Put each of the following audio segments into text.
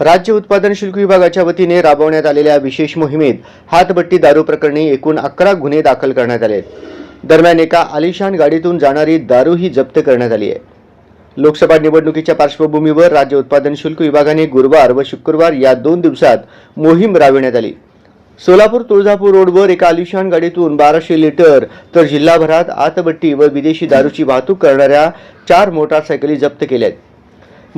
राज्य उत्पादन शुल्क विभागाच्या वतीने राबवण्यात आलेल्या विशेष मोहिमेत हातबट्टी दारू प्रकरणी एकूण अकरा गुन्हे दाखल करण्यात आले आहेत दरम्यान एका आलिशान गाडीतून जाणारी दारूही जप्त करण्यात आली आहे. लोकसभा निवडणुकीच्या पार्श्वभूमीवर राज्य उत्पादन शुल्क विभागाने गुरुवार व शुक्रवार या दोन दिवसात मोहीम राबविण्यात आली. सोलापूर तुळजापूर रोडवर एका आलिशान गाडीतून बाराशे लिटर तर जिल्हाभरात आतबट्टी व विदेशी दारूची वाहतूक करणाऱ्या चार मोटारसायकली जप्त केल्या आहेत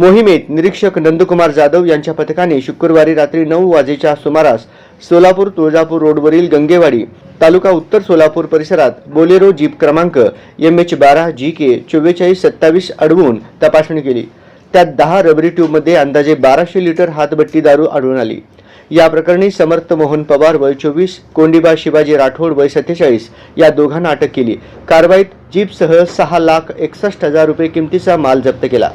मोहिमेत निरीक्षक नंदकुमार जाधव यांच्या पथकाने शुक्रवारी रात्री नऊ वाजेच्या सुमारास सोलापूर तुळजापूर रोडवरील गंगेवाडी तालुका उत्तर सोलापूर परिसरात बोलेरो जीप क्रमांक एम एच बारा जी के चव्वेचाळीस सत्तावीस अडवून तपासणी केली. त्यात दहा रबरी ट्यूबमध्ये अंदाजे बाराशे लिटर हातबट्टी दारू आढळून आली. या प्रकरणी समर्थ मोहन पवार वय चोवीस कोंडीबा शिवाजी राठोड वय सत्तेचाळीस या दोघांना अटक केली. कारवाईत जीपसह सहा लाख एकसष्ट हजार रुपये किमतीचा माल जप्त केला.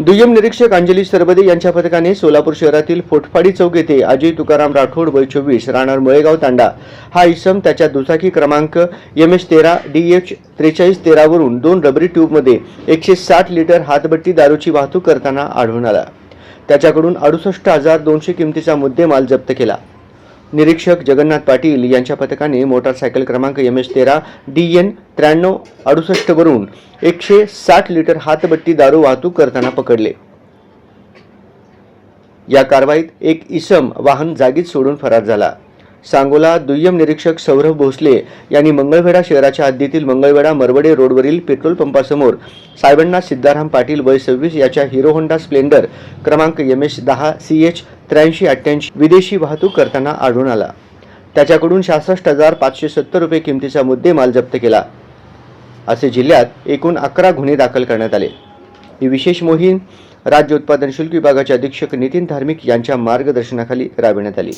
दुय्यम निरीक्षक अंजली सरबदे यांच्या पथकाने सोलापूर शहरातील फोटफाडी चौक येथे अजय तुकाराम राठोड वय चोवीस राहणार मुळेगाव तांडा हा इसम त्याच्या दुचाकी क्रमांक एम एच तेरा डी एच त्रेचाळीस तेरावरून दोन रबरी ट्यूबमध्ये एकशे साठ लिटर हातबट्टी दारूची वाहतूक करताना आढळून आला. त्याच्याकडून अडुसष्ट हजार दोनशे किमतीचा मुद्देमाल जप्त केला. निरीक्षक जगन्नाथ पाटील यांच्या पथकाने मोटारसायकल क्रमांक एम एच तेरा डी एन त्र्याण्णव अडुसष्टवरून एकशे साठ लिटर हातबट्टी दारू वाहतूक करताना पकडले. या कारवाईत एक इसम वाहन जागीच सोडून फरार झाला. सांगोला दुय्यम निरीक्षक सौरभ भोसले यांनी मंगळवेढा शहराच्या हद्दीतील मंगळवेढा मरवडे रोडवरील पेट्रोल पंपासमोर सायबण्णा सिद्धाराम पाटील वय सव्वीस याच्या हिरो होंडा स्प्लेंडर क्रमांक एम एच दहा सी एच त्र्याऐंशी अठ्ठ्याऐंशी विदेशी वाहतूक करताना आढळून आला. त्याच्याकडून सहासष्ट हजार पाचशे सत्तर रुपये किमतीचा मुद्देमाल जप्त केला. असे जिल्ह्यात एकूण अकरा गुन्हे दाखल करण्यात आले. ही विशेष मोहीम राज्य उत्पादन शुल्क विभागाचे अधीक्षक नितीन धार्मिक यांच्या मार्गदर्शनाखाली राबविण्यात आली.